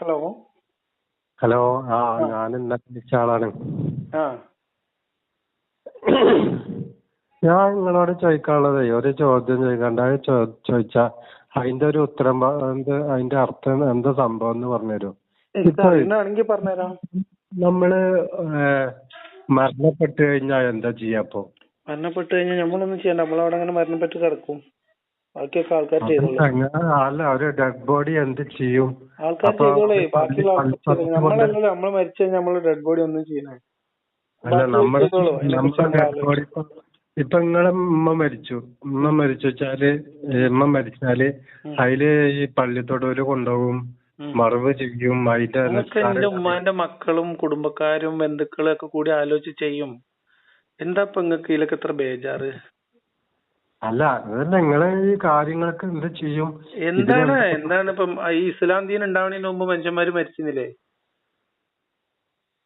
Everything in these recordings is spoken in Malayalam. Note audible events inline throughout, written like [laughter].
ഹലോ ഹലോ ആ ഞാൻ ഇന്നലെ വിളിച്ച ആളാണ്. ആ. ഞാൻ നിങ്ങളോട് ചോദിക്കാനുള്ളത് ഒരു ചോദ്യം ചോദിക്കാണ്ട്. അത് ചോ- ചോദിച്ചാ അതിന്റെ ഒരു ഉത്തരം പ- എന്ത് അതിന്റെ അർത്ഥം എന്താ സംഭവം എന്ന് പറഞ്ഞുതരും. എനിക്ക് ഇപ്പൊ അറിയണമെങ്കിൽ പറഞ്ഞുതരാം. നമ്മൾ ഏഹ്, മരണപ്പെട്ട് കഴിഞ്ഞാൽ എന്താ ചെയ്യാ അപ്പൊ മരണപ്പെട്ട് കഴിഞ്ഞാൽ നമ്മളൊന്നും ചെയ്യണ്ട. നമ്മളവിടെ അങ്ങനെ മരണപ്പെട്ട് കിടക്കും. ബാക്കിയൊക്കെ ആൾക്കാർ ചെയ്തോളൂ. അല്ല ഒരു ഡെഡ് ബോഡി എന്ത് ചെയ്യും? ആൾക്കാർ അപ്പൊ ചെയ്തോളേ. ബാക്കിയുള്ള ആൾക്കാർ നമ്മളല്ലല്ലോ നമ്മൾ മരിച്ചു കഴിഞ്ഞാൽ നമ്മൾ ഡെഡ് ബോഡി ഒന്നും ചെയ്യണേ. അല്ല നമ്മൾ ഡെഡ് ബോഡി ഇപ്പൊ നിങ്ങളെ ഉമ്മ മരിച്ചു. ഉമ്മ മരിച്ചു വെച്ചാൽ ഉമ്മ മരിച്ചാൽ. അതിൽ ഈ പള്ളിത്തൊടൂര് കൊണ്ടുപോകും. മറവ് ചെയ്യും. അതിന്റെ എന്റെ ഉമ്മാന്റെ മക്കളും കുടുംബക്കാരും ബന്ധുക്കളും ഒക്കെ കൂടി ആലോചിച്ച് ചെയ്യും. എന്താ ഇപ്പൊ നിങ്ങക്ക് ഇതിലൊക്കെ ഇത്ര ബേജാറ്? അല്ല അതല്ല നിങ്ങളെ ഈ കാര്യങ്ങളൊക്കെ എന്ത് ചെയ്യും? എന്താണ്? എന്താണ് ഇപ്പം ഈ ഇസ്ലാം ദീൻ ഉണ്ടാവണതിന് മുമ്പ് മനുഷ്യന്മാര് മരിച്ചിരുന്നില്ലേ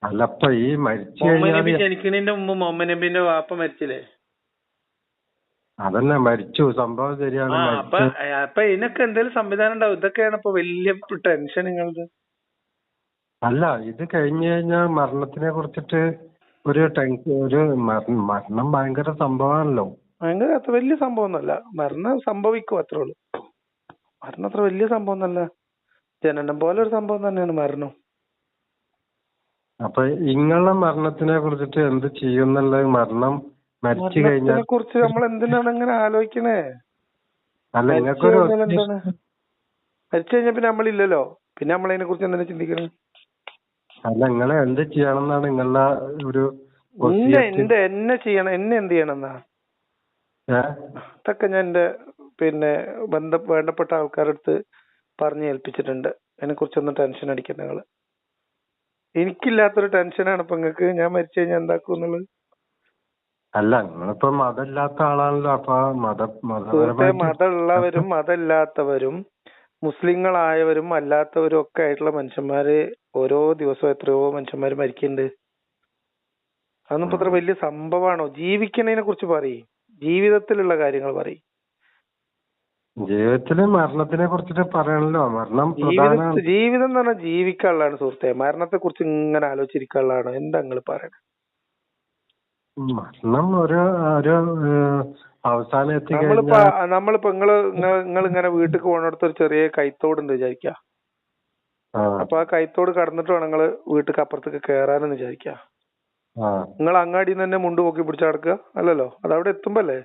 അല്ല ഇപ്പൊ ഈ മരിച്ചു മുഹമ്മദ് നബി കഴിഞ്ഞാൽ ജനിക്കുന്നതിന്റെ മുമ്പ് മുഹമ്മദ് നബിന്റെ വാപ്പ മരിച്ചില്ലേ? അതന്നെ മരിച്ചു. സംഭവം ശരിയാണ് ആ അപ്പൊ മരിച്ചു. അപ്പൊ ഇതിനൊക്കെ എന്തെങ്കിലും സംവിധാനം ഉണ്ടാവും. ഇതൊക്കെയാണ് ഇപ്പൊ വലിയ ടെൻഷൻ നിങ്ങളത്. അല്ല ഇത് കഴിഞ്ഞു കഴിഞ്ഞാൽ മരണത്തിനെ കുറിച്ചിട്ട് ഒരു ടെൻഷൻ ഒരു മരണം മരണം ഭയങ്കര സംഭവമാണല്ലോ ഭയങ്കര അത്ര വലിയ സംഭവം ഒന്നല്ല മരണം സംഭവിക്കും അത്രേ ഉള്ളൂ. മരണം അത്ര വലിയ സംഭവം ഒന്നല്ല ജനനം പോലെ ഒരു സംഭവം തന്നെയാണ് മരണം. അപ്പൊ ഇങ്ങളെ മരണത്തിനെ കുറിച്ചിട്ട് എന്ത് ചെയ്യും എന്നുള്ളത് മരണം മരിച്ചു കഴിഞ്ഞാൽ കുറിച്ച് നമ്മൾ എന്തിനാണ് അങ്ങനെ ആലോചിക്കണേ? അല്ല മരിച്ചു നിങ്ങൾക്കൊരു മരിച്ചു കഴിഞ്ഞാൽ പിന്നെ നമ്മളില്ലല്ലോ. പിന്നെ നമ്മൾ അതിനെ കുറിച്ച് എന്തിനാ ചിന്തിക്കണേ? അല്ല നിങ്ങളെ എന്ത് ചെയ്യണം എന്നാണ് നിങ്ങളുടെ ഒരു എന്നെ എന്നെ ചെയ്യണം. എന്നെ എന്ത് ചെയ്യണം എന്നാ? അതൊക്കെ ഞാൻ എന്റെ പിന്നെ ബന്ധ വേണ്ടപ്പെട്ട ആൾക്കാരുടെ അടുത്ത് പറഞ്ഞു ഏൽപ്പിച്ചിട്ടുണ്ട്. അതിനെ കുറിച്ചൊന്നും ടെൻഷൻ അടിക്കണ്ട നിങ്ങൾ. എനിക്കില്ലാത്തൊരു ടെൻഷനാണ് ഇപ്പൊ നിങ്ങക്ക് ഞാൻ മരിച്ചു കഴിഞ്ഞാൽ എന്താക്കും എന്നുള്ളത്? അല്ല നിങ്ങളിപ്പോ മതമില്ലാത്ത ആളാണല്ലോ. അപ്പൊ മതമുള്ളവരും മതമില്ലാത്തവരും മുസ്ലിങ്ങളായവരും അല്ലാത്തവരും ഒക്കെ ആയിട്ടുള്ള മനുഷ്യന്മാര് ഓരോ ദിവസവും എത്രയോ മനുഷ്യന്മാര് മരിക്കുന്നുണ്ട് അതൊന്നും ഇപ്പൊ അത്ര വലിയ സംഭവമാണോ ജീവിക്കണതിനെ കുറിച്ച് പറയും. ജീവിതത്തിലുള്ള കാര്യങ്ങൾ പറയും. ജീവിതത്തിൽ മരണത്തിനെ കുറിച്ചിട്ട് പറയണല്ലോ. മരണം ജീവിത എന്ന് പറഞ്ഞാൽ ജീവിക്കാനുള്ളതാണ് സുഹൃത്തെ. മരണത്തെ കുറിച്ച് ഇങ്ങനെ ആലോചിച്ചിരിക്കാനുള്ളതാണ്. എന്താ നിങ്ങൾ പറയണത് മരണം ഒരു ഒരു അവസാനം നമ്മളിപ്പോ നമ്മളിപ്പോ നിങ്ങൾ നിങ്ങൾ ഇങ്ങനെ വീട്ടിൽ പോകുന്നിടത്ത് ഒരു ചെറിയ കൈത്തോടുണ്ട് വിചാരിക്ക. ആ. അപ്പൊ ആ കൈത്തോട് കടന്നിട്ട് വേണം നിങ്ങൾ വീട്ടിൽ അപ്പുറത്തേക്ക് കയറാനെന്ന് വിചാരിക്ക. നിങ്ങൾ അങ്ങാടിയിൽ നിന്ന് തന്നെ മുണ്ട് പൊക്കി പിടിച്ച് നടക്കുക? അല്ലല്ലോ. അത് അവിടെ എത്തുമ്പോ അല്ലേ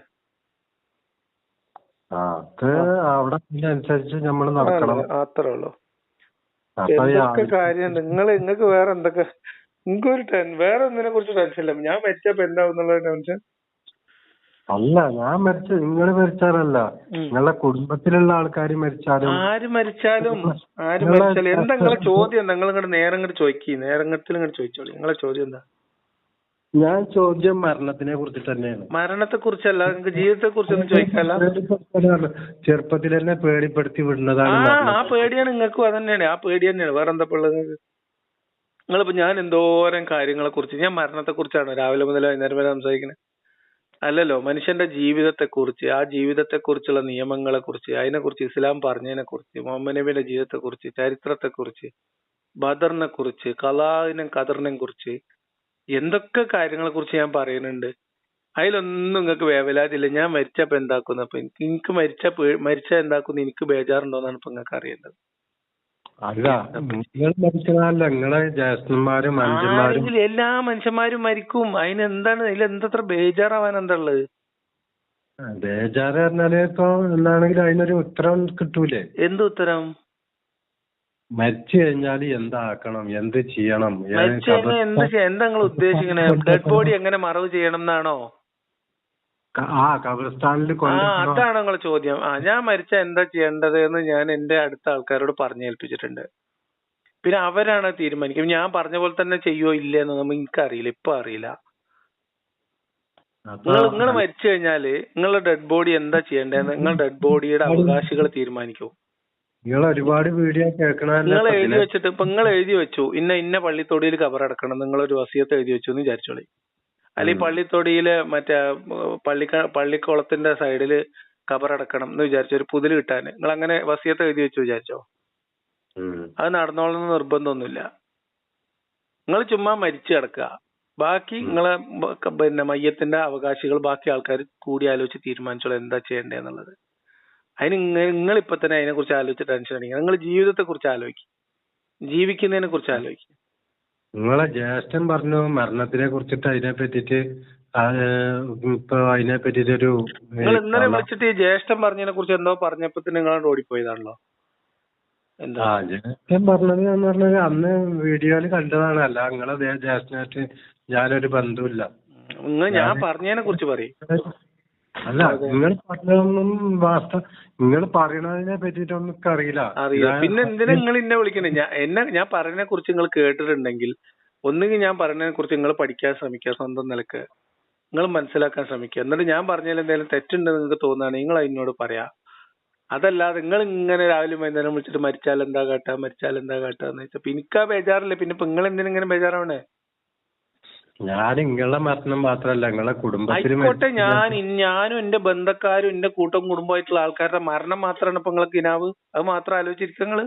അത് അവിടെ അനുസരിച്ച് നമ്മൾ നടക്കണം. അത്രേ ഉള്ളൂ. എന്തൊക്കെ കാര്യം നിങ്ങൾ നിങ്ങൾക്ക് വേറെ എന്തൊക്കെ? നിങ്ങൾക്ക് ഒരു ടെൻ വേറെ ഒന്നിനെ കുറിച്ച് ടെൻഷൻ ഇല്ല. ഞാൻ മരിച്ചപ്പോ എന്താവും എന്നുള്ള ടെൻഷൻ. അല്ല ഞാൻ മരിച്ച നിങ്ങൾ മരിച്ചാലല്ല. നിങ്ങളെ നിങ്ങളുടെ കുടുംബത്തിലുള്ള ആൾക്കാർ മരിച്ചാലും. ആര് മരിച്ചാലും ആര് മരിച്ചാലും. എന്താ നിങ്ങളെ ചോദ്യം എന്താ? നിങ്ങൾ ഇങ്ങോട്ട് നേരം ഇങ്ങോട്ട് ചോദിക്കി. നേരം ഇങ്ങോട്ട് ചോദിച്ചോളി. നിങ്ങളെ ചോദ്യം എന്താ? ഞാൻ ചോദ്യം മരണത്തിനെ കുറിച്ച് തന്നെയാണ്. മരണത്തെ കുറിച്ചല്ല നിങ്ങൾക്ക് ജീവിതത്തെ കുറിച്ചൊന്നും ചോദിക്കാല്ല. ചെറുപ്പത്തിൽ തന്നെ പേടിപ്പെടുത്തി ആ വിടുന്നതാണ് ആ പേടിയാണ് നിങ്ങൾക്കും അതന്നെയാണ് ആ പേടി തന്നെയാണ്. വേറെ എന്താ ഉള്ളത്? നിങ്ങൾക്ക് നിങ്ങളിപ്പോ ഞാൻ എന്തോരം കാര്യങ്ങളെ കുറിച്ച് ഞാൻ മരണത്തെ കുറിച്ചാണ് രാവിലെ മുതൽ വൈകുന്നേരം വരെ സംസാരിക്കുന്നത് അല്ലല്ലോ മനുഷ്യന്റെ ജീവിതത്തെ കുറിച്ച് ആ ജീവിതത്തെ കുറിച്ചുള്ള നിയമങ്ങളെ കുറിച്ച് അതിനെ കുറിച്ച് ഇസ്ലാം പറഞ്ഞതിനെ കുറിച്ച് മുഹമ്മദ് നബിയുടെ ജീവിതത്തെ കുറിച്ച് ചരിത്രത്തെ കുറിച്ച് ബദറിനെ കുറിച്ച് കലാവിനും കദറിനെ കുറിച്ച് എന്തൊക്കെ കാര്യങ്ങളെ കുറിച്ച് ഞാൻ പറയുന്നുണ്ട്? അതിലൊന്നും നിങ്ങൾക്ക് വേവലാതില്ല. ഞാൻ മരിച്ചപ്പോ എന്താക്കുന്നു? അപ്പൊ എനിക്ക് എനിക്ക് മരിച്ച മരിച്ച എന്താക്കുന്നു? എനിക്ക് ബേജാറുണ്ടോന്നാണ് ഇപ്പൊ നിങ്ങൾക്ക് അറിയേണ്ടത്. അല്ല നിങ്ങൾ മരിച്ചതല്ല. നിങ്ങളെ ജ്യേഷ്ഠന്മാരും അഞ്ചന്മാരും ആരെങ്കിലും എല്ലാ മനുഷ്യന്മാരും മരിക്കും. അതിന് എന്താണ് അതിൽ എന്തത്ര ബേജാറാവാൻ എന്താ ഉള്ളത്? ബേജാറ് പറഞ്ഞാൽ ഇപ്പൊ എന്താണെങ്കിലും അതിനൊരു ഉത്തരം കിട്ടൂലേ? എന്ത് ഉത്തരം? മരിച്ചു കഴിഞ്ഞാൽ എന്താക്കണം? എന്ത് ചെയ്യണം? മരിച്ചു കഴിഞ്ഞാൽ എന്ത് ചെയ്യാ എന്താ നിങ്ങൾ ഉദ്ദേശിക്കണേ? ഡെഡ് ബോഡി എങ്ങനെ മറവ് ചെയ്യണം എന്നാണോ ആ കബർസ്ഥാനിൽ ആ അതാണ് നിങ്ങൾ ചോദ്യം. ആ ഞാൻ മരിച്ച എന്താ ചെയ്യേണ്ടത് എന്ന് ഞാൻ എന്റെ അടുത്ത ആൾക്കാരോട് പറഞ്ഞു പറഞ്ഞേൽപ്പിച്ചിട്ടുണ്ട്. പിന്നെ അവരാണ് തീരുമാനിക്കും. ഞാൻ പറഞ്ഞ പോലെ തന്നെ ചെയ്യോ ഇല്ലെന്ന് നമുക്ക് എനിക്കറിയില്ല. ഇപ്പൊ അറിയില്ല. അപ്പൊ നിങ്ങൾ നിങ്ങൾ മരിച്ചു കഴിഞ്ഞാൽ നിങ്ങളുടെ ഡെഡ് ബോഡി എന്താ ചെയ്യേണ്ടതെന്ന് നിങ്ങൾ ഡെഡ് ബോഡിയുടെ അവകാശികൾ തീരുമാനിക്കും. നിങ്ങൾ ഒരുപാട് വീഡിയോ നിങ്ങൾ എഴുതി? വെച്ചിട്ട് ഇപ്പൊ നിങ്ങൾ എഴുതി വെച്ചു. ഇന്ന ഇന്ന പള്ളിത്തൊടിയിൽ കബറടക്കണം നിങ്ങൾ ഒരു വസീയത്ത് എഴുതി വെച്ചു എന്ന് വിചാരിച്ചോളി. അല്ലെങ്കിൽ ഉം. പള്ളിത്തൊടിയിൽ മറ്റേ പള്ളിക്ക പള്ളിക്കുളത്തിന്റെ സൈഡിൽ കബറടക്കണം എന്ന് വിചാരിച്ചു ഒരു പുതിൽ കിട്ടാന്. നിങ്ങൾ അങ്ങനെ വസീയത്ത് എഴുതി വെച്ചു വിചാരിച്ചോ? അത് നടന്നോളണം നിർബന്ധമൊന്നുമില്ല. നിങ്ങൾ ചുമ്മാ മരിച്ചു കിടക്കുക. ബാക്കി നിങ്ങളെ ബ- പിന്നെ മയ്യത്തിന്റെ അവകാശികൾ ബാക്കി ആൾക്കാർ കൂടി ആലോചിച്ച് തീരുമാനിച്ചോളൂ എന്താ ചെയ്യേണ്ടതെന്നുള്ളത് അതിന് നിങ്ങൾ ഇപ്പൊ തന്നെ അതിനെ കുറിച്ച് ആലോചിച്ച് ടെൻഷൻ അടിക്കുക. നിങ്ങൾ ജീവിതത്തെ കുറിച്ച് ആലോചിക്കും. ജീവിക്കുന്നതിനെ കുറിച്ച് ആലോചിക്കും. നിങ്ങളെ ജ്യേഷ്ഠൻ പറഞ്ഞു മരണത്തിനെ കുറിച്ചിട്ട് അതിനെ പറ്റിട്ട് ഇപ്പൊ അതിനെ പറ്റിട്ടൊരു നിങ്ങൾ ഇന്നലെ വിളിച്ചിട്ട് ഈ ജ്യേഷ്ഠൻ പറഞ്ഞതിനെ കുറിച്ച് എന്തോ പറഞ്ഞപ്പോ നിങ്ങൾ ഓടിപ്പോയതാണല്ലോ. ജ്യേഷ്ഠൻ പറഞ്ഞത് എന്ന് പറഞ്ഞത് അന്ന് വീഡിയോയിൽ കണ്ടതാണ്. അല്ല നിങ്ങളെ ജ്യേഷ്ഠനായിട്ട് ഞാനൊരു ബന്ധമില്ല നിങ്ങൾ ഞാൻ പറഞ്ഞതിനെ കുറിച്ച് പറയും. അല്ല നിങ്ങൾ പറഞ്ഞതൊന്നും വാസ്ത നിങ്ങൾ പറയണതിനെ പറ്റിയിട്ടൊന്നും എനിക്ക് അറിയില്ല. അറിയാം പിന്നെ എന്തിനാ നിങ്ങൾ എന്നെ വിളിക്കണേ? ഞാൻ എന്നെ ഞാൻ പറയുന്നതിനെ കുറിച്ച് നിങ്ങൾ കേട്ടിട്ടുണ്ടെങ്കിൽ ഒന്നുകിൽ ഞാൻ പറയുന്നതിനെ കുറിച്ച് നിങ്ങൾ പഠിക്കാൻ ശ്രമിക്കുക സ്വന്തം നിലയ്ക്ക്. നിങ്ങൾ മനസ്സിലാക്കാൻ ശ്രമിക്കുക. എന്നിട്ട് ഞാൻ പറഞ്ഞതിൽ എന്തെങ്കിലും തെറ്റുണ്ടെന്ന് നിങ്ങൾക്ക് തോന്നുകയാണെങ്കിൽ നിങ്ങൾ അതിനോട് പറയാ. അതല്ലാതെ നിങ്ങൾ ഇങ്ങനെ രാവിലെ വൈകുന്നേരം വിളിച്ചിട്ട് മരിച്ചാൽ എന്താ കാട്ടുക മരിച്ചാൽ എന്താ കാട്ടുക എന്ന് വെച്ചാൽ എനിക്ക് ആ ബേജാറില്ല? പിന്നെ ഇപ്പൊ നിങ്ങൾ എന്തിനാ ഇങ്ങനെ ബേജാറാവണേ? ഞാൻ നിങ്ങളെ മരണം മാത്രല്ല നിങ്ങളെ കുടുംബത്തിൽ ആയിക്കോട്ടെ ഞാൻ ഞാനും എന്റെ ബന്ധക്കാരും എന്റെ കൂട്ടം കുടുംബമായിട്ടുള്ള ആൾക്കാരുടെ മരണം മാത്രമാണ് ഇപ്പൊ നിങ്ങൾക്ക് ഇനാവ് അത് മാത്രം ആലോചിച്ചിരിക്കുക നിങ്ങൾ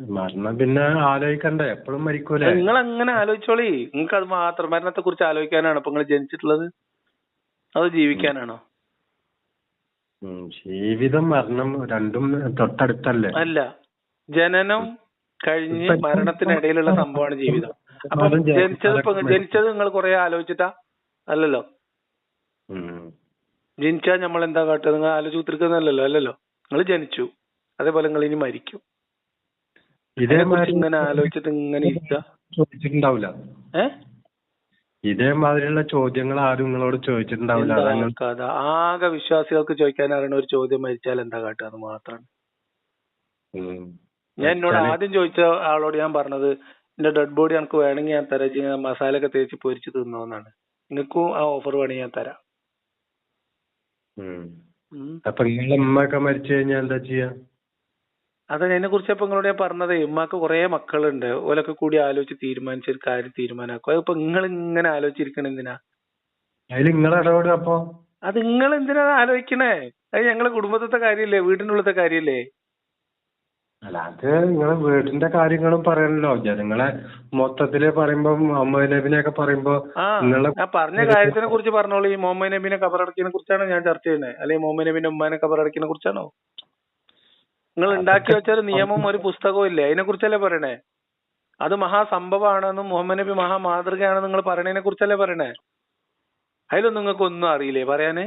മരണം പിന്നെ ആലോചിക്കണ്ടേ എപ്പോഴും മരിക്കൂലേ? നിങ്ങൾ അങ്ങനെ ആലോചിച്ചോളി? നിങ്ങൾക്ക് അത് മാത്രം മരണത്തെ കുറിച്ച് ആലോചിക്കാനാണോ ഇപ്പൊ നിങ്ങൾ ജനിച്ചിട്ടുള്ളത്? അത് ജീവിക്കാനാണോ? ജീവിതം മരണം രണ്ടും തൊട്ടടുത്തല്ലേ? അല്ല ജനനം കഴിഞ്ഞ് മരണത്തിനിടയിലുള്ള സംഭവമാണ് ജീവിതം. അപ്പൊ ജനിച്ചത് ജനിച്ചത് നിങ്ങൾ കുറെ ആലോചിച്ചിട്ടാ? അല്ലല്ലോ? ഉം. ജനിച്ചാൽ നമ്മൾ എന്താ കാട്ടുക? നിങ്ങൾ ആലോചിച്ച് കുത്തിരിക്കുന്നല്ലോ അല്ലല്ലോ? നിങ്ങൾ ജനിച്ചു. അതേപോലെ നിങ്ങൾ ഇനി മരിക്കും. ഇതേ ഇതിനെക്കുറിച്ച് ഇങ്ങനെ ആലോചിച്ചിട്ട് ഇങ്ങനെ ഇരിക്കുക ചോദിച്ചിട്ടുണ്ടാവില്ല? ഏഹ് ഇതേമാതിരിയുള്ള ചോദ്യങ്ങൾ ആരും നിങ്ങളോട് ചോദിച്ചിട്ടുണ്ടാവില്ല. ആകെ വിശ്വാസികൾക്ക് ചോദിക്കാൻ അറിയണ ഒരു ചോദ്യം മരിച്ചാൽ എന്താ കാട്ടുക എന്ന് മാത്രമാണ്. ഞാൻ എന്നോട് ആദ്യം ചോദിച്ച ആളോട് ഞാൻ പറഞ്ഞത് എന്റെ ഡെഡ് ബോഡി എനിക്ക് വേണമെങ്കിൽ ഞാൻ തരാം. ഇങ്ങനെ മസാല ഒക്കെ തേച്ച് പൊരിച്ച് തിന്നോന്നാണ്. നിങ്ങൾക്കും ആ ഓഫർ വേണമെങ്കിൽ ഞാൻ തരാം. അപ്പൊ നിങ്ങളെ ഉമ്മയൊക്കെ മരിച്ചു കഴിഞ്ഞാൽ എന്താ ചെയ്യാ? അത് അതിനെ കുറിച്ച് ഇപ്പൊ നിങ്ങളോട് ഞാൻ പറഞ്ഞതേ ഉമ്മാക്ക് കുറെ മക്കളുണ്ട്. ഓലൊക്കെ കൂടി ആലോചിച്ച് തീരുമാനിച്ച ഒരു കാര്യം തീരുമാനാക്കും. അതിപ്പോ നിങ്ങൾ ഇങ്ങനെ ആലോചിച്ചിരിക്കണ എന്തിനാ അതിൽ നിങ്ങൾ അപ്പൊ? അത് നിങ്ങൾ എന്തിനാ ആലോചിക്കണേ? അത് ഞങ്ങളെ കുടുംബത്തെ കാര്യല്ലേ? വീടിനുള്ളത്തെ കാര്യല്ലേ? അല്ല അത് നിങ്ങളെ വീടിന്റെ കാര്യങ്ങളും പറയണല്ലോ. ജനങ്ങളെ മൊത്തത്തിൽ പറയുമ്പോ മുഹമ്മദ് നബിനെയൊക്കെ പറയുമ്പോ ആ നിങ്ങളെ ഞാൻ പറഞ്ഞ കാര്യത്തിനെ കുറിച്ച് പറഞ്ഞോളൂ. ഈ മുഹമ്മദ് നബീനെ കബറടക്കിനെ കുറിച്ചാണോ ഞാൻ ചർച്ച ചെയ്യുന്നത്. അല്ലെങ്കിൽ മുഹമ്മദ് നബീന്റെ ഉമ്മാനെ കബറടക്കിനെ കുറിച്ചാണോ? നിങ്ങൾ ഉണ്ടാക്കി വെച്ച ഒരു നിയമം ഒരു പുസ്തകവും ഇല്ലേ? അതിനെ കുറിച്ചല്ലേ പറയണേ? അത് മഹാസംഭവമാണെന്നും മുഹമ്മദ് നബി മഹാ മാതൃകയാണെന്ന് നിങ്ങൾ പറയണതിനെ കുറിച്ചല്ലേ പറയണേ? അതിലൊന്നും നിങ്ങൾക്ക് ഒന്നും അറിയില്ലേ പറയാന്?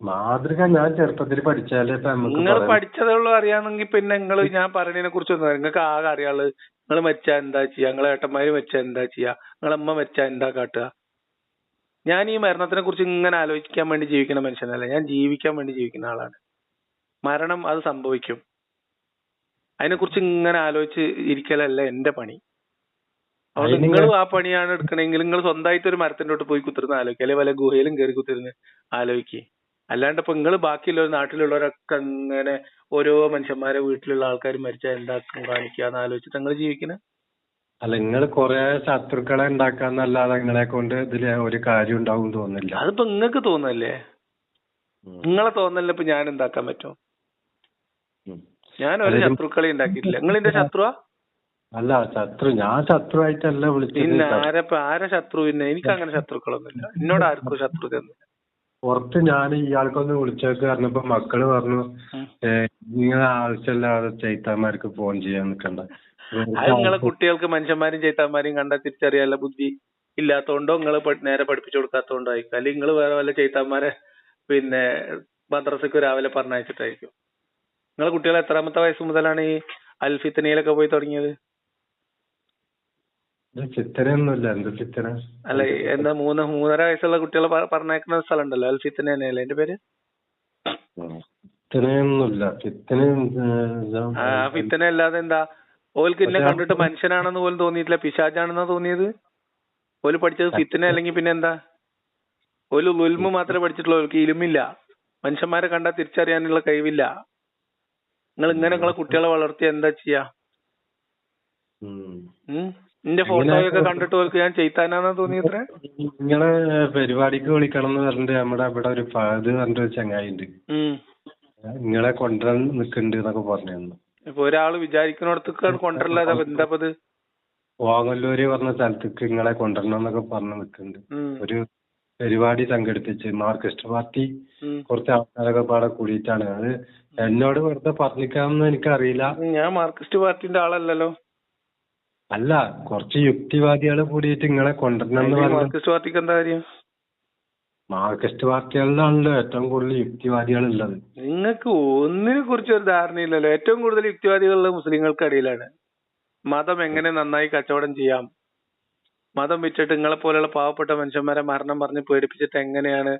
മാതൃക ഞാൻ ചെറുപ്പത്തിൽ പഠിച്ചാലേ ഇപ്പൊ നമുക്ക് നിങ്ങൾ പഠിച്ചതേ ഉള്ളൂ അറിയാമെങ്കിൽ പിന്നെ നിങ്ങൾ ഞാൻ പറയണതിനെ കുറിച്ചൊന്നും നിങ്ങൾക്ക് ആകെ അറിയാൾ നിങ്ങൾ മരിച്ചാ എന്താ ചെയ്യാ? നിങ്ങളെ ഏട്ടന്മാര് മരിച്ചാ എന്താ ചെയ്യാ? നിങ്ങളമ്മ മരിച്ചാ എന്താ കാട്ടുക? ഞാൻ ഈ മരണത്തിനെ കുറിച്ച് ഇങ്ങനെ ആലോചിക്കാൻ വേണ്ടി ജീവിക്കുന്ന മനുഷ്യനല്ല. ഞാൻ ജീവിക്കാൻ വേണ്ടി ജീവിക്കുന്ന ആളാണ്. മരണം അത് സംഭവിക്കും. അതിനെക്കുറിച്ച് ഇങ്ങനെ ആലോചിച്ച് ഇരിക്കലല്ല എന്റെ പണി. അതുകൊണ്ട് നിങ്ങളും നിങ്ങൾ ആ പണിയാണ് എടുക്കണമെങ്കിൽ നിങ്ങൾ സ്വന്തമായിട്ട് ഒരു മരത്തിന്റെ തൊട്ട് പോയി കുത്തിരുന്ന് ആലോചിക്കുക അല്ലെങ്കിൽ വല്ല ഗുഹയിലും കയറി കുത്തിരുന്ന് ആലോചിക്കുക അല്ലാണ്ട് ഇപ്പൊ നിങ്ങൾ ബാക്കിയുള്ള നാട്ടിലുള്ളവരൊക്കെ ഇങ്ങനെ ഓരോ മനുഷ്യന്മാരെ വീട്ടിലുള്ള ആൾക്കാർ മരിച്ചാൽ എന്താക്കും കാണിക്കുക എന്ന് ആലോചിച്ചിട്ട് നിങ്ങൾ ജീവിക്കുന്നത് അല്ല നിങ്ങൾ കുറെ ശത്രുക്കളെ ഉണ്ടാക്കാന്നല്ലാതെ നിങ്ങളെ കൊണ്ട് ഇതിൽ ഒരു കാര്യം ഉണ്ടാവും തോന്നില്ല അതിപ്പോ നിങ്ങൾക്ക് തോന്നല്ലേ. നിങ്ങളെ തോന്നല്ലേ ഇപ്പൊ ഞാൻ എന്താക്കാൻ പറ്റും? ഞാൻ ഒരു ശത്രുക്കളെ ഉണ്ടാക്കിയിട്ടില്ല നിങ്ങൾ എന്റെ ശത്രുവാ? അല്ല ശത്രു ഞാൻ ശത്രുവായിട്ടല്ല വിളിച്ചത് ആരപ്പ ആരെ ശത്രു പിന്നെ? എനിക്ക് അങ്ങനെ ശത്രുക്കളൊന്നുമില്ല. എന്നോട് ആർക്കും ശത്രു തന്നില്ല പുറത്ത് ഞാൻ ഇയാൾക്കൊന്ന് വിളിച്ചേക്ക് പറഞ്ഞപ്പോ മക്കൾ പറഞ്ഞു ഉം. ഏ, നിങ്ങൾ ആവശ്യമില്ലാതെ ചൈത്താന്മാർക്ക് ഫോൺ ചെയ്യാൻ നിൽക്കണ്ട അത് നിങ്ങളെ കുട്ടികൾക്ക് മനുഷ്യന്മാരും ചൈത്താന്മാരെയും കണ്ട തിരിച്ചറിയാനുള്ള ബുദ്ധി ഇല്ലാത്തോണ്ടോ നിങ്ങൾ നേരെ പഠിപ്പിച്ചു കൊടുക്കാത്തോണ്ടോ ആയിരിക്കും അല്ലെങ്കിൽ നിങ്ങൾ വേറെ വല്ല ചൈത്താന്മാരെ പിന്നെ മദ്രസക്ക് രാവിലെ പറഞ്ഞയച്ചിട്ടായിരിക്കും. നിങ്ങളെ കുട്ടികൾ എത്രാമത്തെ വയസ്സ് മുതലാണ് ഈ അൽഫിത്തനയിലൊക്കെ പോയി തുടങ്ങിയത്? അല്ല എന്താ മൂന്ന് മൂന്നര വയസ്സുള്ള കുട്ടികളെ പറഞ്ഞേക്കുന്ന സ്ഥലം ഉണ്ടല്ലോ അൽഫിത്തന തന്നെയല്ലേ എന്റെ പേര്? ആ ഫിത്തന അല്ലാതെ എന്താ? ഓൽക്ക് എന്നെ കണ്ടിട്ട് മനുഷ്യനാണെന്ന് പോലും തോന്നിയിട്ടില്ല. പിശാചാണെന്നാ തോന്നിയത്? ഓൽ പഠിച്ചത് ഫിത്തന അല്ലെങ്കിൽ പിന്നെ എന്താ? ഓൽ ഉൽമ മാത്രമേ പഠിച്ചിട്ടുള്ളൂ. ഓൽക്ക് ഇലുമില്ല മനുഷ്യന്മാരെ കണ്ടാൽ തിരിച്ചറിയാനുള്ള കഴിവില്ല. നിങ്ങൾ ഇങ്ങനെ നിങ്ങളെ കുട്ടികളെ വളർത്തി എന്താ ചെയ്യാ? ഉം? എന്റെ ഫോട്ടോയൊക്കെ കണ്ടിട്ട് ഓർക്ക് ഞാൻ ചെയ്താനാന്നാ തോന്നിയത്രേ നിങ്ങളെ പരിപാടിക്ക് വിളിക്കണം എന്ന് പറഞ്ഞിട്ട് നമ്മുടെ ഇവിടെ ഒരു ഫഹദ് പറഞ്ഞിട്ട് ഒരു ചങ്ങായി ഉണ്ട്. നിങ്ങളെ കൊണ്ടുവരാൻ നിൽക്കുന്നുണ്ട് എന്നൊക്കെ പറഞ്ഞിരുന്നു. ഇപ്പൊ ഒരാൾ വിചാരിക്കുന്നിടത്തേക്ക് എന്താ ഇത്? ഓങ്ങല്ലൂര് പറഞ്ഞ സ്ഥലത്തേക്ക് നിങ്ങളെ കൊണ്ടുവരണം എന്നൊക്കെ പറഞ്ഞ് നിൽക്കുന്നുണ്ട് ഒരു പരിപാടി സംഘടിപ്പിച്ച് മാർക്സിസ്റ്റ് പാർട്ടി. കുറച്ച് ആൾക്കാരൊക്കെ പാടെ കൂടിയിട്ടാണ്. അത് എന്നോട് വെറുതെ പറഞ്ഞിക്കാമെന്ന് എനിക്കറിയില്ല. ഞാൻ മാർക്സിസ്റ്റ് പാർട്ടിന്റെ ആളല്ലല്ലോ. അല്ല കുറച്ച് യുക്തിവാദികൾ കൂടിയിട്ട് ഇങ്ങളെ കൊണ്ടുവരണം എന്ന് അതിന് മാർക്സിസ്റ്റ് പാർട്ടിക്ക് എന്താ കാര്യം? മാർക്സിസ്റ്റ് പാർട്ടികളിലാണല്ലോ ഏറ്റവും കൂടുതൽ യുക്തിവാദികൾ ഉള്ളത് നിങ്ങൾക്ക് ഒന്നിനെ കുറിച്ച് ഒരു ധാരണയില്ലല്ലോ. ഏറ്റവും കൂടുതൽ യുക്തിവാദികളുള്ള മുസ്ലിങ്ങൾക്കിടയിലാണ് മതം എങ്ങനെ നന്നായി കച്ചവടം ചെയ്യാം? മതം വിറ്റിട്ട് നിങ്ങളെ പോലെയുള്ള പാവപ്പെട്ട മനുഷ്യന്മാരെ മരണം പറഞ്ഞ് പേടിപ്പിച്ചിട്ട് എങ്ങനെയാണ്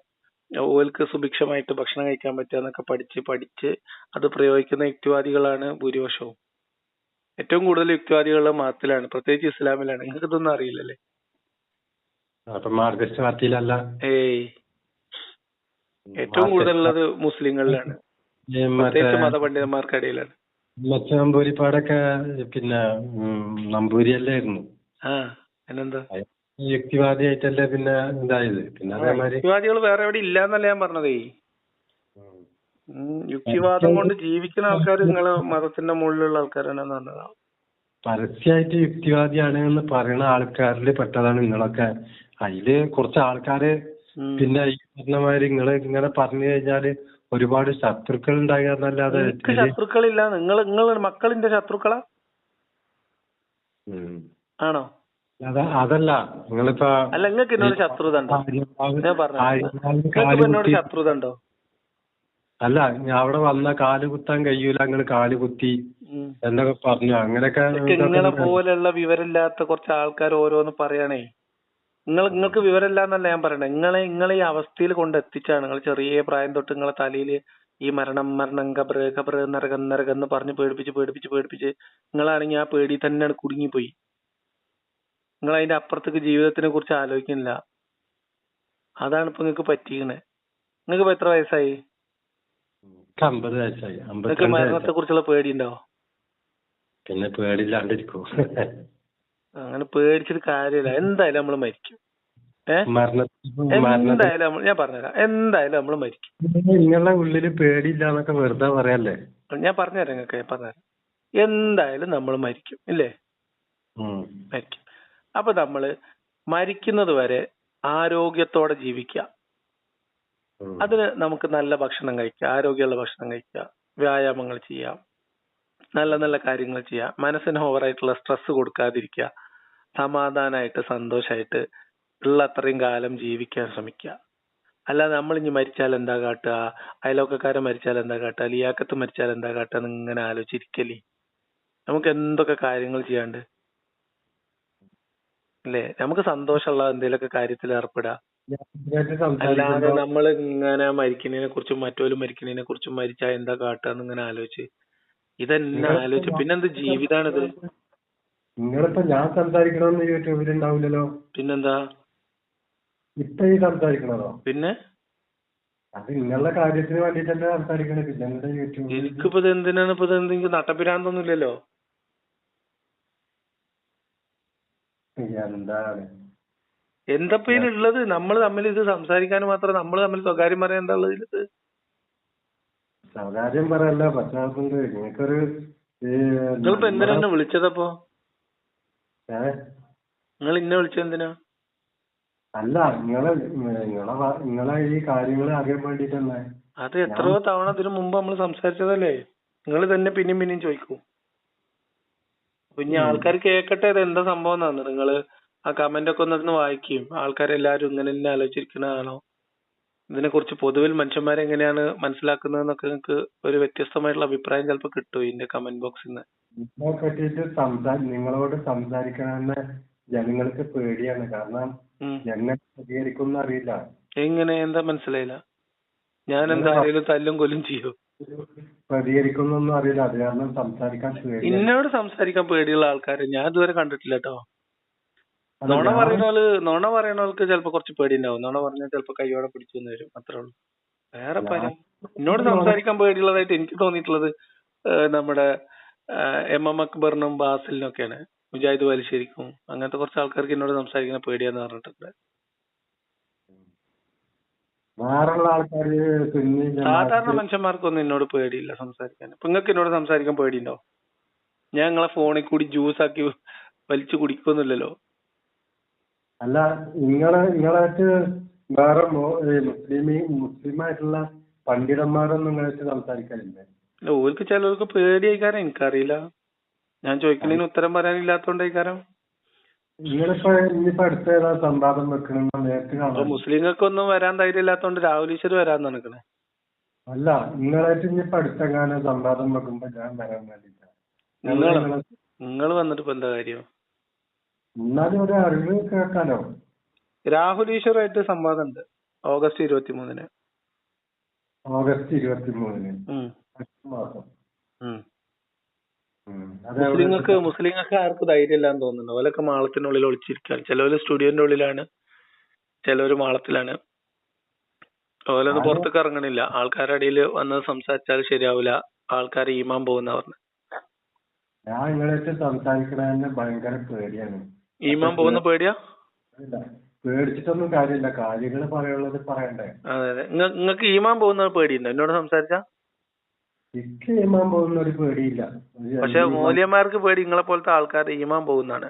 ഓൽക്ക് സുഭിക്ഷമായിട്ട് ഭക്ഷണം കഴിക്കാൻ പറ്റുക എന്നൊക്കെ പഠിച്ച് പഠിച്ച് അത് പ്രയോഗിക്കുന്ന യുക്തിവാദികളാണ് ഭൂരിപക്ഷവും. ഏറ്റവും കൂടുതൽ യുക്തിവാദികളുടെ മതത്തിലാണ് പ്രത്യേകിച്ച് ഇസ്ലാമിലാണ്. നിങ്ങൾക്ക് ഇതൊന്നും അറിയില്ലല്ലേ? അപ്പൊ മാർക്സിസ്റ്റ് പാർട്ടിയിലല്ല. ഏയ്. ഏറ്റവും കൂടുതലുള്ളത് മുസ്ലിങ്ങളിലാണ്. പ്രത്യേകിച്ച് മതപണ്ഡിതന്മാർക്കിടയിലാണ്. മറ്റേ നമ്പൂരിപ്പാടൊക്കെ പിന്നെ ഉം, നമ്പൂരിയല്ലായിരുന്നു. ആ പിന്നെന്താ? യുക്തിവാദിയായിട്ടല്ലേ പിന്നെ ഇതായത്. പിന്നെ അതേമാതിരി യുക്തിവാദികൾ വേറെ എവിടെ ഇല്ലാന്നല്ല ഞാൻ പറഞ്ഞതേ. യുക്തിവാദം കൊണ്ട് ജീവിക്കുന്ന ആൾക്കാർ നിങ്ങളെ മതത്തിന്റെ മുകളിലുള്ള ആൾക്കാരാണെന്ന് പറഞ്ഞതാ പരസ്യമായിട്ട് യുക്തിവാദിയാണ് എന്ന് പറയുന്ന ആൾക്കാരിൽ പെട്ടതാണ് നിങ്ങളൊക്കെ. അതിൽ കുറച്ച് ആൾക്കാര് പിന്നെ ഈ പറഞ്ഞ മാതിരി നിങ്ങൾ ഇങ്ങനെ പറഞ്ഞു കഴിഞ്ഞാൽ ഒരുപാട് ശത്രുക്കൾ ഉണ്ടാകാന്നല്ലാതെ ശത്രുക്കളില്ല. നിങ്ങൾ നിങ്ങൾ മക്കളിന്റെ ശത്രുക്കളാ? ആണോ? അത അതല്ല. നിങ്ങളിപ്പോ അല്ല നിങ്ങൾക്ക് എന്നോട് ശത്രുത ഉണ്ടോ? ഞാൻ പറഞ്ഞു എന്നോട് ശത്രുത ഉണ്ടോ? അല്ല ഞാൻ അവിടെ വന്ന കാൽ കുത്താൻ കഴിയൂല നിങ്ങൾ കാൽ കുത്തി എന്നൊക്കെ പറഞ്ഞു. അങ്ങനെയൊക്കെ നിങ്ങളെ പോലെയുള്ള വിവരമില്ലാത്ത കുറച്ച് ആൾക്കാർ ഓരോന്ന് പറയണേ നിങ്ങൾ നിങ്ങൾക്ക് വിവരമില്ലാന്നല്ല ഞാൻ പറയണേ. നിങ്ങളെ നിങ്ങളെ ഈ അവസ്ഥയിൽ കൊണ്ട് എത്തിച്ചാണ് നിങ്ങൾ ചെറിയ പ്രായം തൊട്ട് നിങ്ങളെ തലയിൽ ഈ മരണം മരണം കബറ് കബറ് നരകം നരകം എന്ന് പറഞ്ഞ് പേടിപ്പിച്ച് പേടിപ്പിച്ച് പേടിപ്പിച്ച് നിങ്ങളാണെങ്കിൽ ആ പേടി തന്നെയാണ് കുടുങ്ങിപ്പോയി. നിങ്ങൾ അതിന്റെ അപ്പുറത്തേക്ക് ജീവിതത്തിനെ കുറിച്ച് ആലോചിക്കുന്നില്ല. അതാണ് ഇപ്പൊ നിങ്ങൾക്ക് പറ്റിയത് നിങ്ങൾക്ക് ഇപ്പൊ എത്ര വയസ്സായി? അമ്പത് വയസ്സായി അമ്പത്തിരണ്ട് മരണത്തെ കുറിച്ചുള്ള പേടിയുണ്ടോ? പിന്നെ പേടിയില്ലാണ്ടിരിക്കും അങ്ങനെ പേടിച്ചിട്ട് കാര്യമില്ല. എന്തായാലും നമ്മൾ മരിക്കും. എന്തായാലും നമ്മൾ ഞാൻ പറഞ്ഞുതരാം. എന്തായാലും നമ്മൾ മരിക്കും. നിങ്ങളുടെ ഉള്ളിൽ പേടിയില്ല എന്നൊക്കെ വെറുതെ പറയല്ലേ? ഞാൻ പറഞ്ഞുതരാം നിങ്ങൾക്ക് ഞാൻ പറഞ്ഞുതരാം. എന്തായാലും നമ്മൾ മരിക്കും ഇല്ലേ. മരിക്കും. അപ്പൊ നമ്മൾ മരിക്കുന്നത് വരെ ആരോഗ്യത്തോടെ ജീവിക്കുക. അതിന് നമുക്ക് നല്ല ഭക്ഷണം കഴിക്കാം ആരോഗ്യമുള്ള ഭക്ഷണം കഴിക്കുക വ്യായാമങ്ങൾ ചെയ്യാം നല്ല നല്ല കാര്യങ്ങൾ ചെയ്യാം മനസ്സിന് ഓവറായിട്ടുള്ള സ്ട്രെസ് കൊടുക്കാതിരിക്കുക സമാധാനമായിട്ട് സന്തോഷമായിട്ട് ഉള്ള അത്രയും കാലം ജീവിക്കാൻ ശ്രമിക്കുക. അല്ലാതെ നമ്മൾ ഇനി മരിച്ചാൽ എന്താ കാട്ടുക? അയലോക്കക്കാരൻ മരിച്ചാൽ എന്താ കാട്ടുക? ലിയാക്കത്ത് മരിച്ചാൽ എന്താ കാട്ടുക എന്ന് ഇങ്ങനെ ആലോചിച്ചിരിക്കല്ലേ? നമുക്ക് എന്തൊക്കെ കാര്യങ്ങൾ ചെയ്യാണ്ട്? അല്ലേ? നമുക്ക് സന്തോഷമുള്ള എന്തെങ്കിലുമൊക്കെ കാര്യത്തിൽ ഏർപ്പെടുക. അല്ലാതെ ഇങ്ങനെ മരിക്കുന്നതിനെ കുറിച്ചും മറ്റോലും മരിക്കുന്നതിനെ കുറിച്ചും മരിച്ചാൽ എന്താ കാട്ടുക ഇങ്ങനെ ആലോചിച്ച്. ഇതെന്നെ ആലോചിച്ച്. പിന്നെന്ത് ജീവിതാണിത്? നിങ്ങളിപ്പോ ഞാൻ സംസാരിക്കണമെന്ന് യൂട്യൂബിൽ ഉണ്ടാവില്ലല്ലോ പിന്നെന്താ? ഇപ്പൊ ഈ സംസാരിക്കണതോ? പിന്നെ? അത് നിങ്ങളുടെ കാര്യത്തിന് വേണ്ടിട്ടല്ലേ സംസാരിക്കണേ. പിന്നെ നിങ്ങളുടെ യൂട്യൂബിൽ എനിക്കിപ്പോ ഇത് എന്തിനാണ് ഇപ്പൊ ഇത് എന്തെങ്കിലും നട്ടപ്പിരാന്തൊന്നും ഇല്ലല്ലോ എന്താണ് എന്തപ്പോ ഇതിലുള്ളത് നമ്മൾ തമ്മിൽ ഇത് സംസാരിക്കാൻ മാത്രം നമ്മൾ തമ്മിൽ സ്വകാര്യം പറയാൻ എന്താ ഉള്ളത് ഇതിൽ സ്വകാര്യം പറയല്ല നിങ്ങൾക്കൊരു ഈ നിങ്ങളിപ്പോ എന്തിനാ എന്നെ വിളിച്ചതപ്പോ? നിങ്ങൾ ഇന്നെ വിളിച്ചത് എന്തിനാ? അല്ല നിങ്ങളെ നിങ്ങളെ നിങ്ങളെ ഈ കാര്യങ്ങൾ അറിയാൻ വേണ്ടിട്ടല്ലേ. അത് എത്രയോ തവണ ഇതിനു മുമ്പ് നമ്മൾ സംസാരിച്ചതല്ലേ? നിങ്ങൾ തന്നെ പിന്നെയും പിന്നെയും ചോദിക്കും. ഇനി ആൾക്കാർ കേക്കട്ടെ ഇത് എന്താ സംഭവം എന്നാണ് നിങ്ങൾ ആ കമന്റ് ഒക്കെ ഒന്നിരുന്ന് വായിക്കും. ആൾക്കാരെല്ലാരും ഇങ്ങനെ തന്നെ ആലോചിച്ചിരിക്കണതാണോ ഇതിനെ കുറിച്ച് പൊതുവിൽ മനുഷ്യന്മാരെ എങ്ങനെയാണ് മനസ്സിലാക്കുന്നതെന്നൊക്കെ നിങ്ങൾക്ക് ഒരു വ്യത്യസ്തമായിട്ടുള്ള അഭിപ്രായം ചിലപ്പോൾ കിട്ടും ഇതിന്റെ കമന്റ് ബോക്സിൽ നിന്ന് ഇതിനെ പറ്റിയിട്ട് സംസാ നിങ്ങളോട് സംസാരിക്കണമെന്ന് ജനങ്ങൾക്ക് പേടിയാണ്. കാരണം. എങ്ങനെ അറിയില്ല. എങ്ങനെ? എന്താ മനസ്സിലായില്ല? ഞാൻ എന്താ ആരെങ്കിലും തല്ലും കൊല്ലും ചെയ്യോ? പ്രതികരിക്കുന്നൊന്നും അറിയില്ല. അത് കാരണം സംസാരിക്കാൻ പേടിയാണ്. എന്നോട് സംസാരിക്കാൻ പേടിയുള്ള ആൾക്കാരെ ഞാൻ ഇതുവരെ കണ്ടിട്ടില്ല കേട്ടോ നുണ പറയുന്നവര് നുണ പറയുന്നവർക്ക് ചിലപ്പോ കുറച്ച് പേടി ഉണ്ടാവും നുണ പറഞ്ഞാൽ ചിലപ്പോ കയ്യോടെ പിടിച്ചു വരും. അത്രേ ഉള്ളൂ. വേറെ പല എന്നോട് സംസാരിക്കാൻ പേടിയുള്ളതായിട്ട് എനിക്ക് തോന്നിയിട്ടുള്ളത് നമ്മുടെ എം എം അക്ബറിനും ബാസിലിനും ഒക്കെയാണ് മുജാഹിദ് ബാലുശ്ശേരിക്കും അങ്ങനത്തെ കുറച്ച് ആൾക്കാർക്ക് എന്നോട് സംസാരിക്കുന്ന പേടിയാന്ന് പറഞ്ഞിട്ടുണ്ട്. സാധാരണ മനുഷ്യന്മാർക്കൊന്നും എന്നോട് പേടിയില്ല സംസാരിക്കാൻ. ഇപ്പൊ നിങ്ങൾക്ക് എന്നോട് സംസാരിക്കാൻ പേടിയുണ്ടോ? ഞാൻ നിങ്ങളെ ഫോണിൽ കൂടി ജ്യൂസ് ആക്കി വലിച്ചു കുടിക്കൊന്നുമില്ലല്ലോ. അല്ല നിങ്ങളെ നിങ്ങളായിട്ട് വേറെ മോ- ഏഹ് മുസ്ലിമി മുസ്ലിമായിട്ടുള്ള പണ്ഡിതന്മാരൊന്നും നിങ്ങളായിട്ട് സംസാരിക്കാനില്ലേ അല്ല ഓർക്ക് ചിലർക്ക് പേടിയായിക്കാരം എനിക്കറിയില്ല. ഞാൻ ചോദിക്കുന്നതിന് ഉത്തരം പറയാനില്ലാത്തോണ്ടായിക്കാരം. നിങ്ങളിപ്പോ ഇനിയിപ്പോ അടുത്ത ഏതാ സംവാദം വെക്കണമെന്ന് നേരിട്ട് അപ്പൊ കാണാം മുസ്ലിങ്ങൾക്കൊന്നും വരാൻ ധൈര്യം ഇല്ലാത്തോണ്ട് രാഹുൽ ഈശ്വർ വരാൻ നടക്കണേ. അല്ല നിങ്ങളായിട്ട് ഇനിയിപ്പോ അടുത്തെങ്ങാനും സംവാദം വെക്കുമ്പോ ഞാൻ വരാൻ വേണ്ടിട്ടാ. നിങ്ങൾ നിങ്ങൾ വന്നിട്ട് ഇപ്പൊ എന്താ കാര്യം? എന്നാലും ഒരു അറിവ് കേൾക്കാലോ? രാഹുൽ ഈശ്വറായിട്ട് സംവാദം ഉണ്ട് ഓഗസ്റ്റ് ഇരുപത്തി മൂന്നിന് ഓഗസ്റ്റ് ഇരുപത്തി മൂന്നിന് മാസം മുസ്ലിങ്ങൾക്ക് മുസ്ലിങ്ങൾക്ക് ആർക്കും ധൈര്യം ഇല്ലാന്ന് തോന്നുന്നു ഓലൊക്കെ മാളത്തിനുള്ളിൽ ഒളിച്ചിരിക്കുകയാണ് ചിലവര് സ്റ്റുഡിയോന്റെ ഉള്ളിലാണ് ചിലവര് മാളത്തിലാണ്. ഓലൊന്നും പുറത്തേക്ക് ഇറങ്ങണില്ല. ആൾക്കാരുടെ ഇടയിൽ വന്ന് സംസാരിച്ചാൽ ശരിയാവില്ല ആൾക്കാർ ഈമാൻ പോകുന്ന പറഞ്ഞു. ഞാൻ നിങ്ങളായിട്ട് സംസാരിക്കണതന്നെ ഭയങ്കര പേടിയാണ്. ഈമാൻ പോകുന്ന പേടിയാ? ഇല്ല. പേടിച്ചിട്ടൊന്നും കാര്യമില്ല. കാര്യങ്ങൾ പറയാനുള്ളത് പറയണ്ടേ. അതെ അതെ. നിങ്ങൾക്ക് ഈമാൻ പോകുന്ന പേടിയുണ്ടോ? എന്നോട് സംസാരിച്ചാ? എനിക്ക് ഈമാൻ പോകുന്ന ഒരു പേടിയില്ല. പക്ഷെ മൂല്യന്മാർക്ക് പേടി നിങ്ങളെ പോലത്തെ ആൾക്കാർ ഈമാൻ പോകുന്നതാണ്.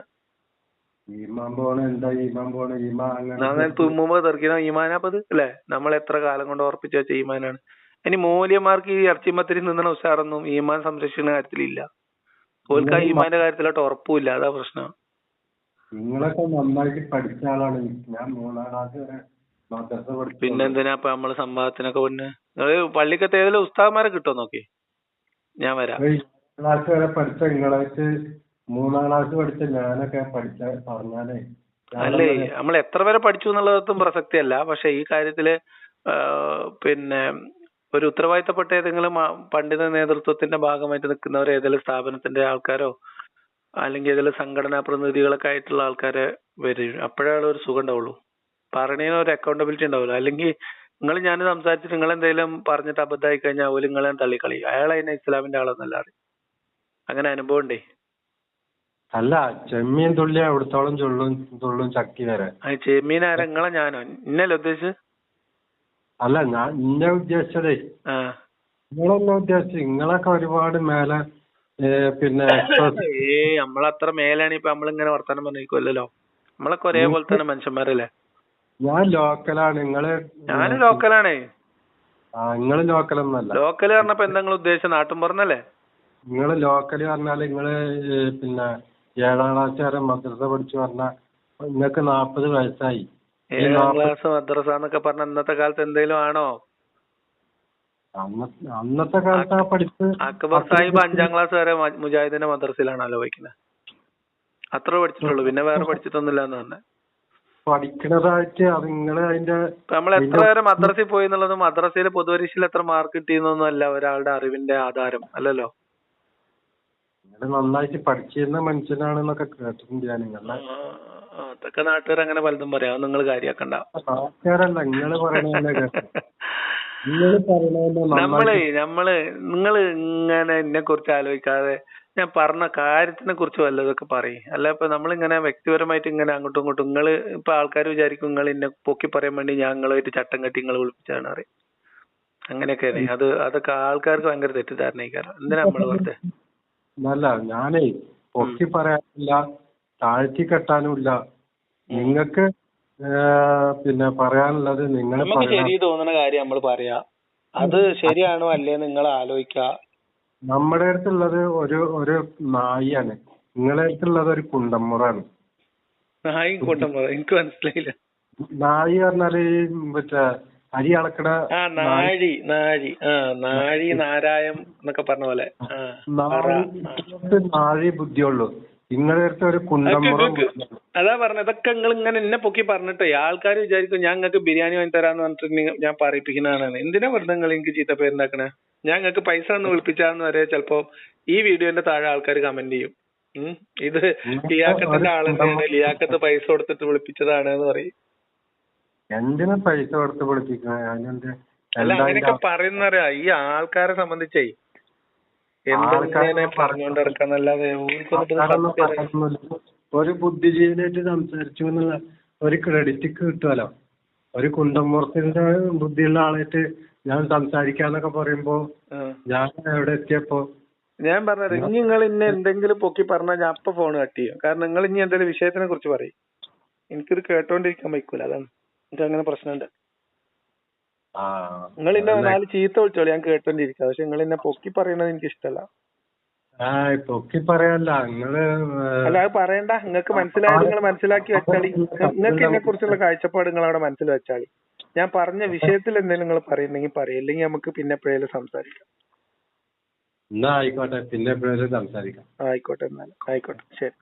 ഈമാൻ പോണ എന്താ? ഈമാൻ പോണ ഈമാൻ അങ്ങനെ തുമ്മുമ്പോ തെറിക്കുന്ന ഈമാനാപ്പത് അല്ലെ? നമ്മൾ എത്ര കാലം കൊണ്ട് ഉറപ്പിച്ചു വെച്ച ഈമാനാണ് ഇനി മൂല്യന്മാർക്ക് ഈ ഇറച്ചിമത്തിരി നിന്നണ ഉഷാറൊന്നും ഈമാൻ സംരക്ഷിക്കുന്ന കാര്യത്തിലില്ല. ഓൽക്ക് ആ ഈമാന്റെ കാര്യത്തിലോട്ട് ഉറപ്പുമില്ല അതാ പ്രശ്നം. നിങ്ങളൊക്കെ നന്നായിട്ട് പഠിച്ച ആളാണ്. ഞാൻ മൂന്നാം ക്ലാസ് വരെ മദ്രസ പഠിച്ചു പിന്നെന്തിനാ ഇപ്പൊ നമ്മൾ സംഭവത്തിനൊക്കെ പിന്നെ നിങ്ങൾ പള്ളിക്കത്തെ ഏതെങ്കിലും ഉസ്താദ്മാരെ കിട്ടുമോ നോക്കി? ഞാൻ വരാം. ക്ലാസ് വരെ പഠിച്ച നിങ്ങളായിട്ട് മൂന്നാം ക്ലാസ് പഠിച്ച ഞാനൊക്കെ പഠിച്ച പറഞ്ഞാലേ അല്ലേ നമ്മൾ എത്ര വരെ പഠിച്ചു എന്നുള്ളതൊന്നും പ്രസക്തിയല്ല. പക്ഷെ ഈ കാര്യത്തിൽ പിന്നെ ഒരു ഉത്തരവാദിത്തപ്പെട്ട ഏതെങ്കിലും പണ്ഡിത നേതൃത്വത്തിന്റെ ഭാഗമായിട്ട് നിൽക്കുന്നവർ ഏതെങ്കിലും സ്ഥാപനത്തിന്റെ ആൾക്കാരോ അല്ലെങ്കിൽ ഇതിലെ സംഘടനാ പ്രതിനിധികളൊക്കെ ആയിട്ടുള്ള ആൾക്കാരെ വരും. അപ്പോഴാണ് ഒരു സുഖം ഉണ്ടാവുള്ളൂ. പറഞ്ഞതിന് ഒരു അക്കൗണ്ടബിലിറ്റി ഉണ്ടാവുള്ളൂ അല്ലെങ്കിൽ നിങ്ങൾ ഞാൻ സംസാരിച്ചിട്ട് നിങ്ങൾ എന്തെങ്കിലും പറഞ്ഞിട്ട് അബദ്ധമായി കഴിഞ്ഞാൽ ഓൽ നിങ്ങളെ തള്ളിക്കളി അയാൾ അതിനെ ഇസ്ലാമിന്റെ ആളൊന്നല്ല അങ്ങനെ അനുഭവം ഉണ്ടേ? അല്ല ചെമ്മീൻ തുള്ളി അവിടത്തോളം ചുള്ളും തുള്ളും ചക്കി വരെ ചെമ്മീൻ ആരാ? നിങ്ങളെ ഞാനോ? ഇന്നല്ലേ ഉദ്ദേശിച്ചത്? അല്ല ഞാൻ ഇന്നെ ഉദ്ദേശിച്ചതേ. ആ. നിങ്ങളൊന്നും ഉദ്ദേശിച്ചു നിങ്ങളൊക്കെ ഒരുപാട് മേലെ പിന്നെ [laughs] ഏയ് നമ്മളത്ര മേലാണ് ഇപ്പൊ നമ്മളിങ്ങനെ വർത്താനം പറഞ്ഞിരിക്കുമല്ലോ നമ്മളൊക്കെ ഒരേപോലെ തന്നെ മനുഷ്യന്മാരല്ലേ? ഞാൻ ലോക്കലാണ് നിങ്ങൾ ഞാൻ ലോക്കലാണ്. നിങ്ങൾ ലോക്കലൊന്നല്ല. ലോക്കൽ പറഞ്ഞപ്പോ എന്താ നിങ്ങൾ ഉദ്ദേശിച്ച നാട്ടും പറഞ്ഞല്ലേ നിങ്ങൾ ലോക്കൽ പറഞ്ഞാൽ നിങ്ങൾ പിന്നെ ഏഴാം ക്ലാസ് വരെ മദ്രസ പഠിച്ചു പറഞ്ഞ നിങ്ങക്ക് നാപ്പത് വയസ്സായി. ഏഴാം ക്ലാസ് മദ്രസ എന്നൊക്കെ പറഞ്ഞ അന്നത്തെ കാലത്ത് എന്തേലും ആണോ? അന്നത്തെ കാലത്ത് പഠിപ്പ് അക്ബർ സാഹിബ് അഞ്ചാം ക്ലാസ് വരെ മുജാഹിദിന്റെ മദ്രസയിലാണല്ലോ പഠിക്കുന്നത് അത്ര പഠിച്ചിട്ടുള്ളൂ. പിന്നെ വേറെ പഠിച്ചിട്ടൊന്നുമില്ല എന്ന് പറഞ്ഞ. പഠിക്കണതായിട്ട് നിങ്ങൾ അതിന്റെ നമ്മൾ എത്ര വരെ മദ്രസയിൽ പോയി എന്നുള്ളത് മദ്രസയിലെ പൊതുപരീക്ഷയിൽ എത്ര മാർക്ക് കിട്ടിയെന്നൊന്നും അല്ല ഒരാളുടെ അറിവിന്റെ ആധാരം. അല്ലല്ലോ? നന്നായിട്ട് പഠിച്ചിരുന്ന മനുഷ്യനാണെന്നൊക്കെ കേട്ടിട്ടുണ്ട് ഞാൻ നിങ്ങളെ ആ, അതൊക്കെ നാട്ടുകാർ അങ്ങനെ പലതും പറയാം. നിങ്ങൾ കാര്യാക്കണ്ട. നാട്ടുകാരല്ല നിങ്ങൾ പറയണ [laughs] നമ്മളെ നമ്മൾ നിങ്ങൾ ഇങ്ങനെ എന്നെ കുറിച്ച് ആലോചിക്കാതെ ഞാൻ പറഞ്ഞ കാര്യത്തിനെ കുറിച്ച് വല്ലതൊക്കെ പറയും. അല്ല ഇപ്പൊ നമ്മളിങ്ങനെ വ്യക്തിപരമായിട്ട് ഇങ്ങനെ അങ്ങോട്ടും ഇങ്ങോട്ടും നിങ്ങൾ ഇപ്പൊ ആൾക്കാർ വിചാരിക്കും നിങ്ങൾ എന്നെ പൊക്കി പറയാൻ വേണ്ടി ഞാൻ നിങ്ങളുമായിട്ട് ചട്ടം കെട്ടി നിങ്ങൾ വിളിപ്പിച്ചാണ് പറയും. അങ്ങനെയൊക്കെയാണ്. അത് അതൊക്കെ ആൾക്കാർക്ക് ഭയങ്കര തെറ്റിദ്ധാരണയ്ക്കാരം എന്തിനാ നമ്മൾ വെറുതെ? അല്ല ഞാനേ പൊക്കി പറയാനില്ല താഴ്ത്തി കെട്ടാനുമില്ല. നിങ്ങക്ക് പിന്നെ പറയാനുള്ളത് നിങ്ങൾ നമുക്ക് ശരി തോന്നുന്ന കാര്യം നമ്മൾ പറയാ. അത് ശരിയാണോ അല്ലേ നിങ്ങൾ ആലോചിക്ക നമ്മുടെ അടുത്തുള്ളത് ഒരു ഒരു നായിയാണ്. നിങ്ങളെ അടുത്തുള്ളത് ഒരു കുണ്ടമ്മുറാണ് നായും കുണ്ടമ്മുറ എനിക്ക് മനസ്സിലായില്ല. നായി പറഞ്ഞാൽ ഈ മറ്റേ അരി അളക്കണ ആ നാഴി നാഴി. ആ നാഴി നാരായം എന്നൊക്കെ പറഞ്ഞ പോലെ. നാഴി ബുദ്ധിയുള്ളൂ. നിങ്ങളുടെ ഒരു കുണ്ടമ്പുറം അതാ പറഞ്ഞ ഇതൊക്കെ നിങ്ങൾ ഇങ്ങനെ എന്നെ പൊക്കി പറഞ്ഞിട്ടേ ആൾക്കാർ വിചാരിക്കും ഞാൻ നിങ്ങൾക്ക് ബിരിയാണി വാങ്ങി തരാന്ന് പറഞ്ഞിട്ട് ഞാൻ പറയിപ്പിക്കുന്നതാണ് എന്തിനാ വെറുതെ നിങ്ങൾ എനിക്ക് ചീത്ത പേരുണ്ടാക്കണേ ഞാൻ നിങ്ങൾക്ക് പൈസ ഒന്ന് വിളിപ്പിച്ചാന്ന് വരെ ചിലപ്പോ ഈ വീഡിയോന്റെ താഴെ ആൾക്കാർ കമന്റ് ചെയ്യും. ഇത് ലിയാക്കത്തിന്റെ ആളുണ്ടാവും ലിയാക്കത്ത് പൈസ കൊടുത്തിട്ട് വിളിപ്പിച്ചതാണ് എന്ന് പറയും. എന്തിനാ പൈസ കൊടുത്ത് പഠിപ്പിക്കണേ അതിനെന്ത് അല്ല അങ്ങനെയൊക്കെ പറയുന്നറിയാ. ഈ ആൾക്കാരെ സംബന്ധിച്ചേ എന്തെങ്കിലും പറഞ്ഞോണ്ട് നടക്കാന്നല്ലാതെ. ഒരു ബുദ്ധിജീവിയായിട്ട് സംസാരിച്ചു എന്നുള്ള ഒരു ക്രെഡിറ്റ് കിട്ടുമല്ലോ ഒരു കുണ്ടമ്പുറത്തിന്റെ ബുദ്ധിയുള്ള ആളായിട്ട് ഞാൻ സംസാരിക്കാന്നൊക്കെ പറയുമ്പോ ഞാൻ എവിടെ എത്തിയപ്പോ ഞാൻ പറഞ്ഞത് ഇനി നിങ്ങൾ ഇന്നെ എന്തെങ്കിലും പൊക്കി പറഞ്ഞാൽ ഞാൻ അപ്പൊ ഫോൺ കട്ട് ചെയ്യും. കാരണം നിങ്ങൾ ഇനി എന്തെങ്കിലും വിഷയത്തിനെ കുറിച്ച് പറയും. എനിക്കിത് കേട്ടോണ്ടിരിക്കാൻ വയ്ക്കൂല അതാണ്. എനിക്ക് അങ്ങനെ പ്രശ്നമുണ്ട്. നിങ്ങൾ ഇന്നെ നാല് ചീത്ത വിളിച്ചോളൂ ഞാൻ കേട്ടോണ്ടിരിക്കാം. പക്ഷെ നിങ്ങൾ എന്നെ പൊക്കി പറയണത് എനിക്ക് ഇഷ്ടല്ല പൊക്കി പറയല്ല നിങ്ങൾ അല്ല അത് പറയണ്ട. നിങ്ങൾക്ക് മനസ്സിലായത് നിങ്ങൾ മനസ്സിലാക്കി വെച്ചാളി. നിങ്ങൾക്ക് എന്നെ കുറിച്ചുള്ള കാഴ്ചപ്പാട് നിങ്ങൾ അവിടെ മനസ്സിൽ വെച്ചാളി. ഞാൻ പറഞ്ഞ വിഷയത്തിൽ എന്തെങ്കിലും നിങ്ങൾ പറയുന്നെങ്കിൽ പറയും. ഇല്ലെങ്കിൽ നമുക്ക് പിന്നെ എപ്പോഴേലും സംസാരിക്കാം. എന്നാ ആയിക്കോട്ടെ. പിന്നെ എപ്പോഴേലും സംസാരിക്കാം. ആയിക്കോട്ടെ എന്നാൽ ആയിക്കോട്ടെ. ശരി.